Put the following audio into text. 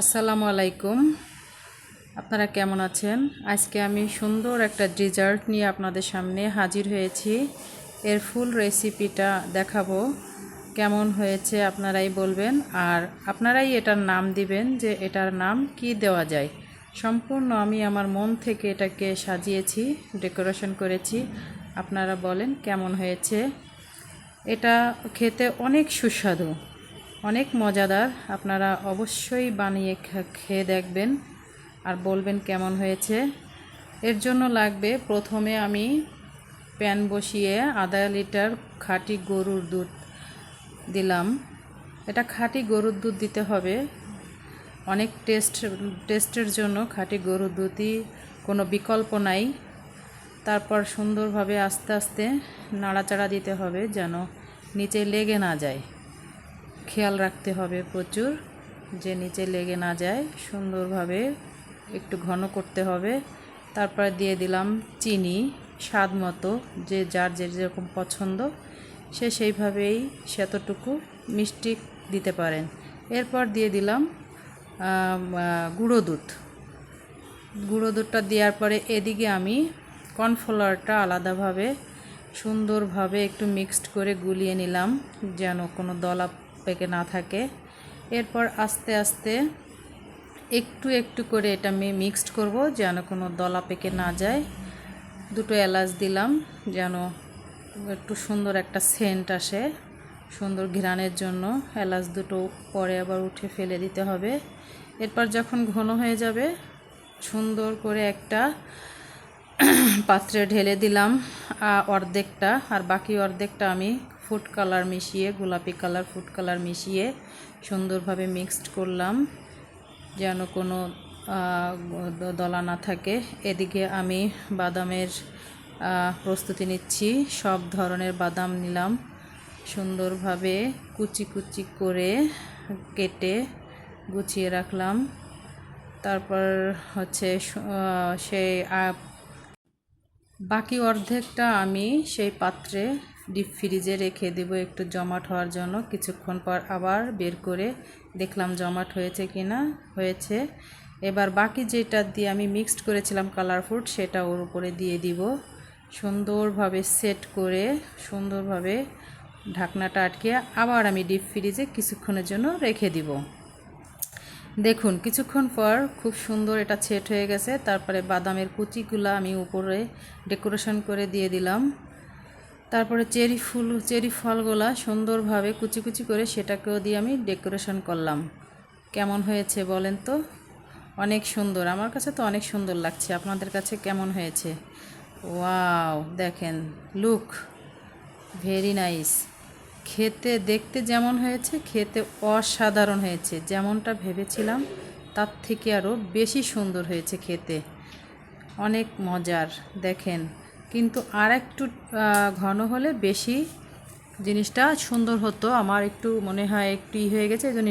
আসসালামু আলাইকুম। আপনারা কেমন আছেন? আজকে আমি সুন্দর একটা ডেজার্ট নিয়ে আপনাদের সামনে হাজির হয়েছি। এর ফুল রেসিপিটা দেখাবো। কেমন হয়েছে আপনারাই বলবেন। আর আপনারাই এটার নাম দিবেন যে এটার নাম কি দেওয়া যায়। সম্পূর্ণ আমি আমার মন থেকে এটাকে সাজিয়েছি, ডেকোরেশন করেছি। আপনারা বলেন কেমন হয়েছে। এটা খেতে অনেক সুস্বাদু। অনেক মজাদার। আপনারা অবশ্যই বানিয়ে খেয়ে দেখবেন আর বলবেন কেমন হয়েছে। এর জন্য লাগবে প্রথমে আমি প্যান বসিয়ে আধা লিটার খাঁটি গরুর দুধ দিলাম। এটা খাঁটি গরুর দুধ দিতে হবে। অনেক টেস্ট, টেস্টের জন্য খাঁটি গরুর দুধই কোনো বিকল্প নাই। তারপর সুন্দরভাবে আস্তে আস্তে নাড়াচাড়া দিতে হবে যেন নিচে লেগে না যায়। খেয়াল রাখতে হবে প্রচুর, যে নিচে লেগে না যায়। সুন্দরভাবে একটু ঘন করতে হবে। তারপর দিয়ে দিলাম চিনি, স্বাদ মতো, যে যার যে যেরকম পছন্দ, সে সেইভাবেই সেতটুকু মিষ্টি দিতে পারেন। এরপর দিয়ে দিলাম গুঁড়ো দুধ। গুঁড়ো দুধটা দেওয়ার পরে এদিকে আমি কর্নফ্লাওয়ারটা আলাদাভাবে সুন্দরভাবে একটু মিক্সড করে গুলিয়ে নিলাম, যেন কোনো দলা পেকে না থাকে। এরপর আস্তে আস্তে একটু একটু করে এটা আমি মিক্সড করব যেন কোনো দলা পেকে না যায়। দুটো এলাচ দিলাম যেন একটু সুন্দর একটা সেন্ট আসে, সুন্দর ঘ্রাণের জন্য। এলাচ দুটো পরে আবার উঠে ফেলে দিতে হবে। এরপর যখন ঘন হয়ে যাবে, সুন্দর করে একটা পাত্রে ঢেলে দিলাম অর্ধেকটা। আর বাকি অর্ধেকটা আমি ফুড কালার মিশিয়ে, গোলাপি কালার ফুড কালার মিশিয়ে সুন্দরভাবে মিক্সড করলাম, যেন কোনো দলা না থাকে। এদিকে আমি বাদামের প্রস্তুতি নিচ্ছি। সব ধরনের বাদাম নিলাম। সুন্দরভাবে কুচি কুচি করে কেটে গুছিয়ে রাখলাম। তারপর হচ্ছে সেই বাকি অর্ধেকটা আমি সেই পাত্রে ডিপ ফ্রিজে রেখে দেব একটু জমাট হওয়ার জন্য। কিছুক্ষণ পর আবার বের করে দেখলাম জমাট হয়েছে কি না, হয়েছে। এবার বাকি যেটা দিয়ে আমি মিক্সড করেছিলাম কালার ফুড সেটা ওর উপরে দিয়ে দিব। সুন্দরভাবে সেট করে সুন্দরভাবে ঢাকনাটা আটকে আবার আমি ডিপ ফ্রিজে কিছুক্ষণের জন্য রেখে দিব। দেখুন, কিছুক্ষণ পর খুব সুন্দর এটা সেট হয়ে গেছে। তারপরে বাদামের কুচিগুলো আমি উপরে ডেকোরেশন করে দিয়ে দিলাম। তারপরে চেরি ফুল, চেরি ফলগুলা সুন্দরভাবে কুচি কুচি করে সেটাকেও দিয়ে আমি ডেকোরেশন করলাম। কেমন হয়েছে বলেন তো? অনেক সুন্দর। আমার কাছে তো অনেক সুন্দর লাগছে। আপনাদের কাছে কেমন হয়েছে? ওয়াও, দেখেন, লুক, ভেরি নাইস। খেতে, দেখতে যেমন হয়েছে, খেতে অসাধারণ হয়েছে। যেমনটা ভেবেছিলাম, তার থেকে আরও বেশি সুন্দর হয়েছে খেতে। অনেক মজার, দেখেন। কিন্তু আর একটু ঘন হলে বেশি জিনিসটা সুন্দর হতো। আমার একটু মনে হয় একটু হয়ে গেছে, এই জন্য